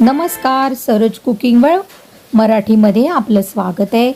नमस्कार सरोज कुकिंग वेळ मराठीमध्ये आपलं स्वागत आहे.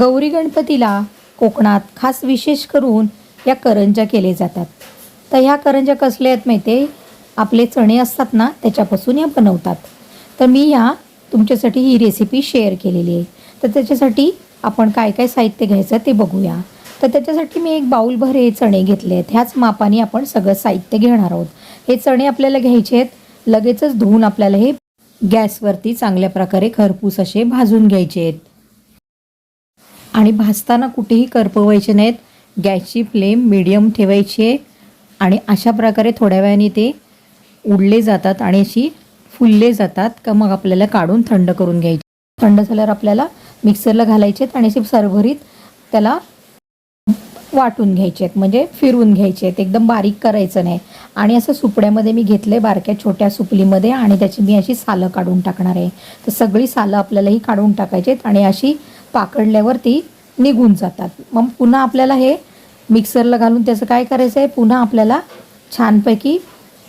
गौरी गणपतीला कोकणात खास विशेष करून या करंजा केले जातात. तर ह्या करंजा कसल्या आहेत माहिती आहे आपले चणे असतात ना त्याच्यापासून या बनवतात. तर मी ह्या तुमच्यासाठी ही रेसिपी शेअर केलेली आहे. तर त्याच्यासाठी आपण काय काय साहित्य घ्यायचं ते बघूया. तर त्याच्यासाठी मी एक बाऊलभर हे चणे घेतले आहेत. ह्याच मापाने आपण सगळं साहित्य घेणार आहोत. हे चणे आपल्याला घ्यायचे आहेत. लगेचच धुवून आपल्याला हे गॅसवरती चांगल्या प्रकारे खरपूस असे भाजून घ्यायचे आहेत. आणि भाजताना कुठेही करपवायचे नाहीत. गॅसची फ्लेम मिडियम ठेवायची आहे. आणि अशा प्रकारे थोड्या वेळाने ते उडले जातात आणि अशी फुलले जातात. का मग आपल्याला काढून थंड करून घ्यायचे. थंड झाल्यावर आपल्याला मिक्सरला घालायचे आहेत आणि असे सरभरीत त्याला वाटून घ्यायचे आहेत म्हणजे फिरवून घ्यायचे आहेत एकदम बारीक करायचं नाही. आणि असं सुपड्यामध्ये मी घेतले बारक्या छोट्या सुपलीमध्ये आणि त्याची मी अशी सालं काढून टाकणार आहे. तर सगळी सालं आपल्यालाही काढून टाकायची आहेत आणि अशी पाकडल्यावर ती निघून जातात. मग पुन्हा आपल्याला हे मिक्सरला घालून त्याचं काय करायचं आहे? पुन्हा आपल्याला छानपैकी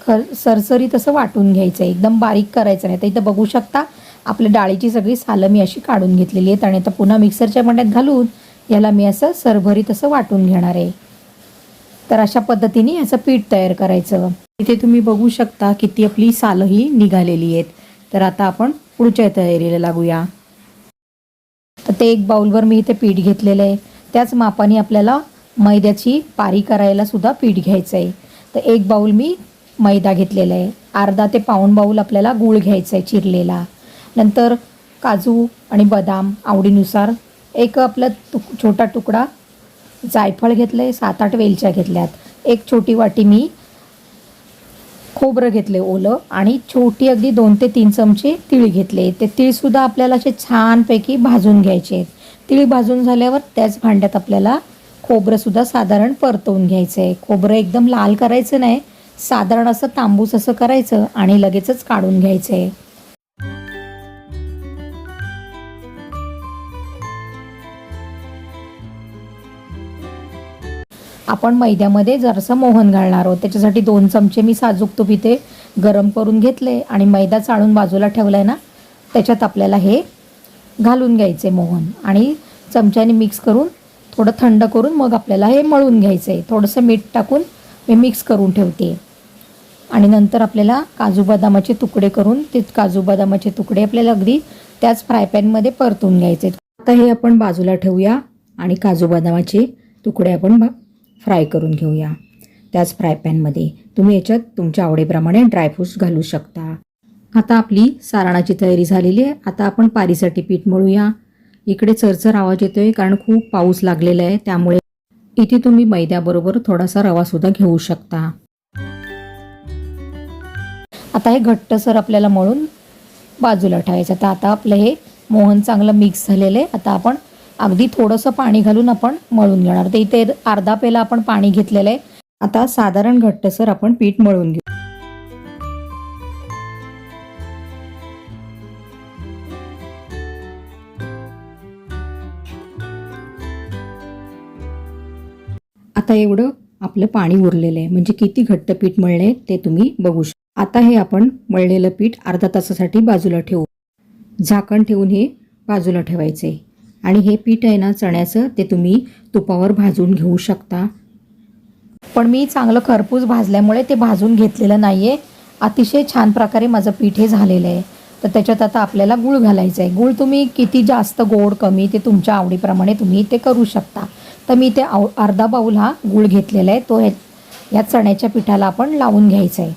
ख सरसरीत असं वाटून घ्यायचं आहे. एकदम बारीक करायचं नाही. तर इथं बघू शकता आपल्या डाळीची सगळी सालं मी अशी काढून घेतलेली आहेत आणि आता पुन्हा मिक्सरच्या भांड्यात घालून याला मी असं सरभरीत असं वाटून घेणार आहे. तर अशा पद्धतीने याचं पीठ तयार करायचं. इथे तुम्ही बघू शकता किती आपली सालं ही निघालेली आहेत. तर आता आपण पुढच्या तयारीला लागूया. तर ते एक बाउलवर मी इथे पीठ घेतलेलं आहे. त्याच मापाने आपल्याला मैद्याची पारी करायला सुद्धा पीठ घ्यायचं आहे. तर एक बाऊल मी मैदा घेतलेला आहे. अर्धा ते पाऊण बाऊल आपल्याला गूळ घ्यायचा आहे चिरलेला. नंतर काजू आणि बदाम आवडीनुसार एक आपला तुक छोटा तुकडा जायफळ घेतलं आहे सात आठ वेलच्या घेतल्यात. एक छोटी वाटी मी खोबरं घेतले ओलं आणि छोटी अगदी दोन ते तीन चमचे तीळ घेतले. ते तीळसुद्धा आपल्याला असे छानपैकी भाजून घ्यायचे आहेत. तीळ भाजून झाल्यावर त्याच भांड्यात आपल्याला खोबरंसुद्धा साधारण परतवून घ्यायचं आहे खोबरं एकदम लाल करायचं नाही. साधारण असं तांबूस असं करायचं आणि लगेचच काढून घ्यायचं आहे आपण मैद्यामध्ये जरासं मोहन घालणार आहोत. त्याच्यासाठी दोन चमचे मी साजूक तूप इथे गरम करून घेतले आणि मैदा चाळून बाजूला ठेवला आहे ना त्याच्यात आपल्याला हे घालून घ्यायचे मोहन. आणि चमच्याने मिक्स करून थोडं थंड करून मग आपल्याला हे मळून घ्यायचं आहे थोडंसं मीठ टाकून मी मिक्स करून ठेवते. आणि नंतर आपल्याला काजू बदामाचे तुकडे करून ते काजू बदामाचे तुकडे आपल्याला अगदी त्याच फ्राय पॅनमध्ये परतून घ्यायचे. आता हे आपण बाजूला ठेवूया आणि काजू बदामाचे तुकडे आपण बा फ्राय करून घेऊया. त्याच फ्राय पॅनमध्ये तुम्ही याच्यात तुमच्या आवडीप्रमाणे ड्रायफ्रूट्स घालू शकता. आता आपली सारणाची तयारी झालेली आहे. आता आपण पारीसाठी पीठ मळूया. इकडे चरचर आवाज येतोय कारण खूप पाऊस लागलेला आहे. त्यामुळे इथे तुम्ही मैद्याबरोबर थोडासा रवासुद्धा घेऊ शकता. आता हे घट्टसर आपल्याला मळून बाजूला ठेवायचं. तर आता आपलं हे मोहन चांगलं मिक्स झालेलं आहे. आता आपण अगदी थोडंसं पाणी घालून आपण मळून घेणार. तर इथे अर्धा पेला आपण पाणी घेतलेलं आहे. आता साधारण घट्टसर आपण पीठ मळून घेऊ. आता एवढं आपलं पाणी उरलेलं आहे. म्हणजे किती घट्ट पीठ मळले ते तुम्ही बघू शकता. आता हे आपण मळलेलं पीठ अर्धा तासासाठी बाजूला ठेवू. झाकण ठेवून हे बाजूला ठेवायचे आणि हे पीठ आहे ना चण्याचं ते तुम्ही तुपावर भाजून घेऊ शकता. पण मी चांगलं खरपूस भाजल्यामुळे ते भाजून घेतलेलं नाही आहे अतिशय छान प्रकारे माझं पीठ हे झालेलं आहे. तर त्याच्यात आता आपल्याला गूळ घालायचं आहे. गूळ तुम्ही किती जास्त गोड कमी ते तुमच्या आवडीप्रमाणे तुम्ही ते करू शकता. तर मी ते आव अर्धा बाऊल हा गूळ घेतलेला आहे. तो ह्या ह्या चण्याच्या पिठाला आपण लावून घ्यायचं आहे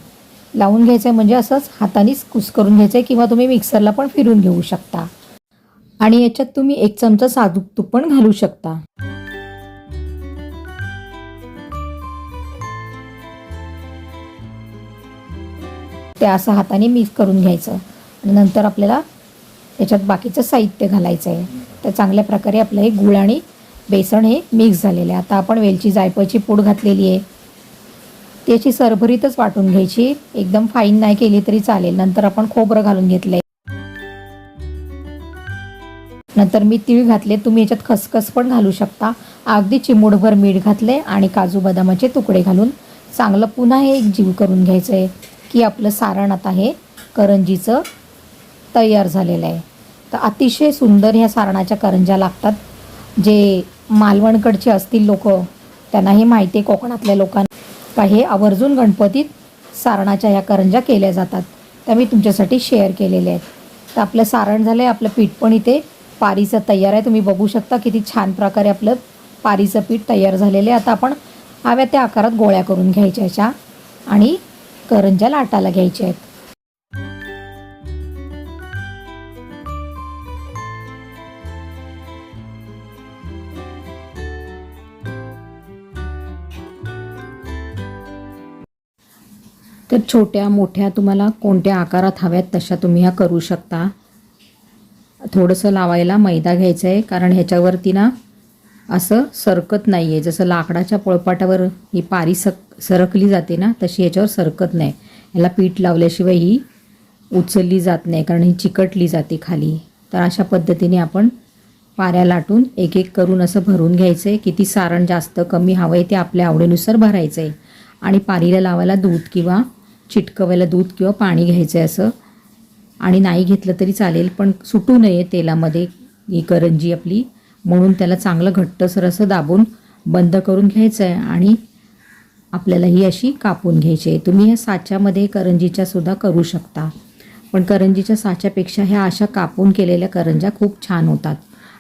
लावून घ्यायचं आहे म्हणजे असंच हातानेच कुस्करून घ्यायचं आहे किंवा तुम्ही मिक्सरला पण फिरून घेऊ शकता. आणि याच्यात तुम्ही एक चमचा साजूक तूप पण घालू शकता. ते असं हाताने मिक्स करून घ्यायचं. आणि नंतर आपल्याला त्याच्यात बाकीचं साहित्य घालायचं आहे तर चांगल्या प्रकारे आपलं हे गुळ आणि बेसन हे मिक्स झालेलं आहे. आता आपण वेलची जायफळची पूड घातलेली आहे. त्याची सरभरीतच वाटून घ्यायची. एकदम फाईन नाही केली तरी चालेल. नंतर आपण खोबरं घालून घेतलंय. नंतर मी तीळ घातले तुम्ही याच्यात खसखस पण घालू शकता. अगदी चिमूटभर मीठ घातले आणि काजू बदामाचे तुकडे घालून चांगलं पुन्हा हे एक जीव करून घ्यायचं आहे की आपलं सारण आता हे करंजीचं तयार झालेलं आहे. तर अतिशय सुंदर ह्या सारणाच्या करंज्या लागतात. जे मालवणकडचे असतील लोक त्यांनाही माहिती आहे कोकणातल्या लोकांना. का हे आवर्जून गणपतीत सारणाच्या ह्या करंज्या केल्या जातात. त्या मी तुमच्यासाठी शेअर केलेल्या आहेत. तर आपलं सारण झालं आहे आपलं पीठ पण इथे पारीचं तयार आहे. तुम्ही बघू शकता किती छान प्रकारे आपलं पारीचं पीठ तयार झालेलं आहे. आता आपण हव्या त्या आकारात गोळ्या करून घ्यायच्या अशा आणि करंज्या लाटाला घ्यायच्या आहेत. तर छोट्या मोठ्या तुम्हाला कोणत्या आकारात हव्यात तशा तुम्ही ह्या करू शकता. थोडंसं लावायला मैदा घ्यायचा आहे कारण ह्याच्यावरती ना असं सरकत नाही आहे जसं लाकडाच्या पोळपाटावर ही पारी सक सरकली जाते ना तशी ह्याच्यावर सरकत नाही. ह्याला पीठ लावल्याशिवाय ही उचलली जात नाही कारण ही चिकटली जाते खाली. तर अशा पद्धतीने आपण पाऱ्या लाटून एक एक करून असं भरून घ्यायचं आहे किती सारण जास्त कमी हवं आहे ते आपल्या आवडीनुसार भरायचं आहे आणि पारीला लावायला दूध किंवा चिटकवायला दूध किंवा पाणी घ्यायचं आहे असं. आणि नाही घेतलं तरी चालेल पण सुटू नये तेलामध्ये ही करंजी आपली. म्हणून त्याला चांगलं घट्टसर असं दाबून बंद करून घ्यायचं आहे आणि आपल्याला ही अशी कापून घ्यायची आहे. तुम्ही ह्या साच्यामध्ये करंजीच्या सुद्धा करू शकता. पण करंजीच्या साच्यापेक्षा ह्या अशा कापून केलेल्या करंज्या खूप छान होतात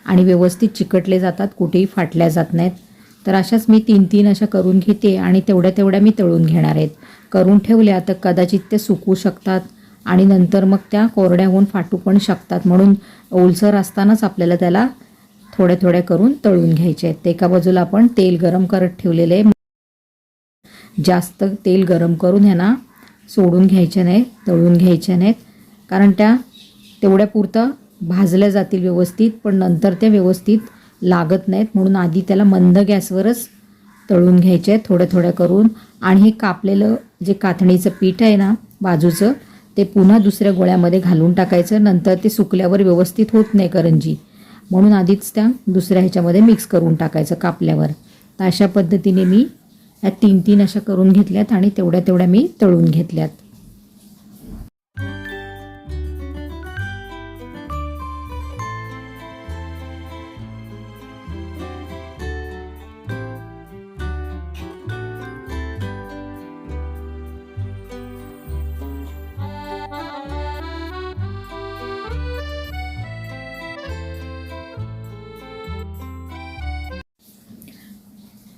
आणि व्यवस्थित चिकटले जातात कुठेही फाटल्या जात नाहीत. तर अशाच मी तीन तीन अशा करून घेते आणि तेवढ्या तेवढ्या मी तळून घेणार आहेत. करून ठेवल्या तर कदाचित ते सुकू शकतात. आणि नंतर मग त्या कोरड्या होऊन फाटू पण शकतात. म्हणून ओलसर असतानाच आपल्याला त्याला थोड्या थोड्या करून तळून घ्यायचे आहेत. एका बाजूला आपण तेल गरम करत ठेवलेले आहे. जास्त तेल गरम करून ह्यांना सोडून घ्यायचे नाहीत तळून घ्यायच्या नाहीत. कारण त्या तेवढ्या पुरतं भाजल्या जातील व्यवस्थित पण नंतर त्या व्यवस्थित लागत नाहीत. म्हणून आधी त्याला मंद गॅसवरच तळून घ्यायचे आहेत थोड्या थोड्या करून. आणि हे कापलेलं जे काथणीचं पीठ आहे ना बाजूचं ते पुन्हा दुसऱ्या गोळ्यामध्ये घालून टाकायचं नंतर ते सुकल्यावर व्यवस्थित होत नाही करंजी. म्हणून आधीच त्या दुसऱ्या ह्याच्यामध्ये मिक्स करून टाकायचं कापल्यावर. तर अशा पद्धतीने मी ह्या तीन तीन अशा करून घेतल्यात आणि तेवढ्या तेवढ्या मी तळून घेतल्यात.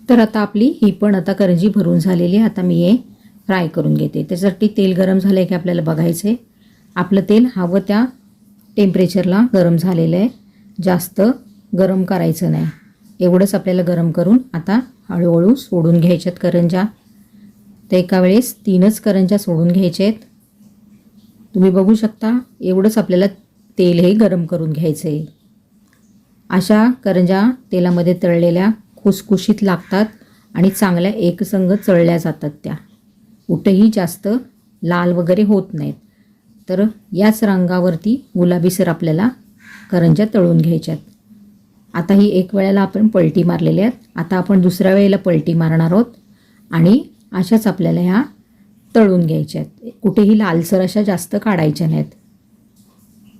तर आता आपली ही पण आता करंजी भरून झालेली आहे. आता मी हे फ्राय करून घेते. त्याच्यासाठी तेल गरम झालं आहे की आपल्याला बघायचं आहे आपलं तेल हवं त्या टेम्परेचरला गरम झालेलं आहे. जास्त गरम करायचं नाही. एवढंच आपल्याला गरम करून आता हळूहळू सोडून घ्यायच्यात करंजा तर एका वेळेस तीनच करंजा सोडून घ्यायचे आहेत तुम्ही बघू शकता एवढंच आपल्याला तेल हे गरम करून घ्यायचं आहे अशा करंजा तेलामध्ये तळलेल्या खुसखुशीत लागतात आणि चांगल्या एकसंग चळल्या जातात त्या. कुठेही जास्त लाल वगैरे होत नाहीत. तर याच रंगावरती गुलाबीसर आपल्याला करंज्या तळून घ्यायच्यात. आता ही एक वेळेला आपण पलटी मारलेल्या आहेत. आता आपण दुसऱ्या वेळेला पलटी मारणार आहोत आणि अशाच आपल्याला ह्या तळून घ्यायच्या आहेत कुठेही लालसर अशा जास्त काढायच्या नाहीत.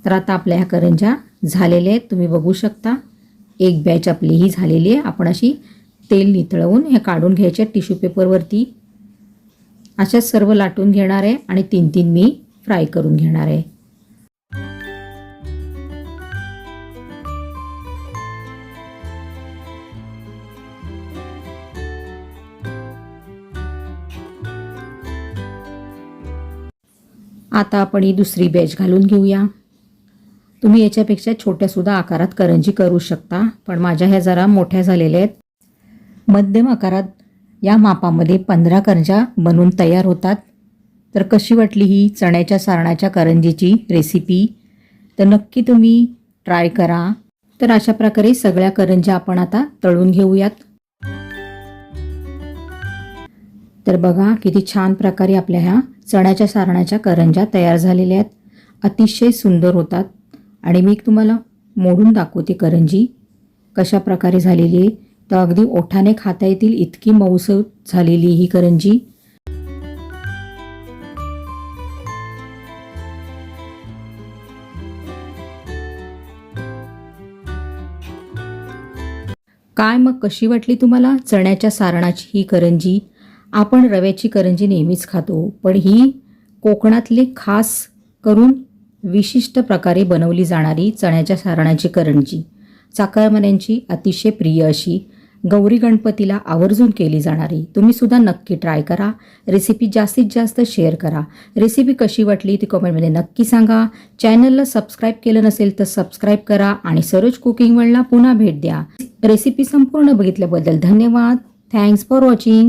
तर आता आपल्या ह्या करंज्या झालेल्या आहेत. तुम्ही बघू शकता. एक बॅच आपली ही झालेली आहे. आपण अशी तेल नितळवून हे काढून घ्यायचे टिश्यू पेपरवरती अशा सर्व लाटून घेणार आहे आणि तीन तीन मी फ्राय करून घेणार आहे. आता आपण ही दुसरी बॅच घालून घेऊया. तुम्ही याच्यापेक्षा छोट्यासुद्धा आकारात करंजी करू शकता पण माझ्या ह्या जरा मोठ्या झालेल्या आहेत. मध्यम आकारात या मापामध्ये पंधरा करंजा बनवून तयार होतात. तर कशी वाटली ही चण्याच्या सारणाच्या करंजीची रेसिपी तर नक्की तुम्ही ट्राय करा. तर अशा प्रकारे सगळ्या करंज्या आपण आता तळून घेऊयात. तर बघा किती छान प्रकारे आपल्या ह्या चण्याच्या सारणाच्या करंज्या तयार झालेल्या आहेत. अतिशय सुंदर होतात. आणि मी तुम्हाला मोडून दाखवते करंजी. कशा प्रकारे झालेली आहे? तर अगदी ओठाने खाता येतील इतकी मऊसव झालेली ही करंजी. काय मग कशी वाटली तुम्हाला चण्याच्या सारणाची ही करंजी? आपण रव्याची करंजी नेहमीच खातो पण ही कोकणातली खास करून विशिष्ट प्रकारे बनवली जाणारी चण्याच्या सारणाची करंजी. चाकरमान्यांची अतिशय प्रिय अशी गौरी गणपतीला आवर्जून केली जाणारी. तुम्ही सुद्धा नक्की ट्राय करा. रेसिपी जास्तीत जास्त शेअर करा. रेसिपी कशी वाटली ती कमेंटमध्ये नक्की सांगा. चॅनलला सबस्क्राईब केलं नसेल तर सबस्क्राईब करा आणि सरोज कुकिंग वर्ल्डला पुन्हा भेट द्या. रेसिपी संपूर्ण बघितल्याबद्दल धन्यवाद. Thanks for watching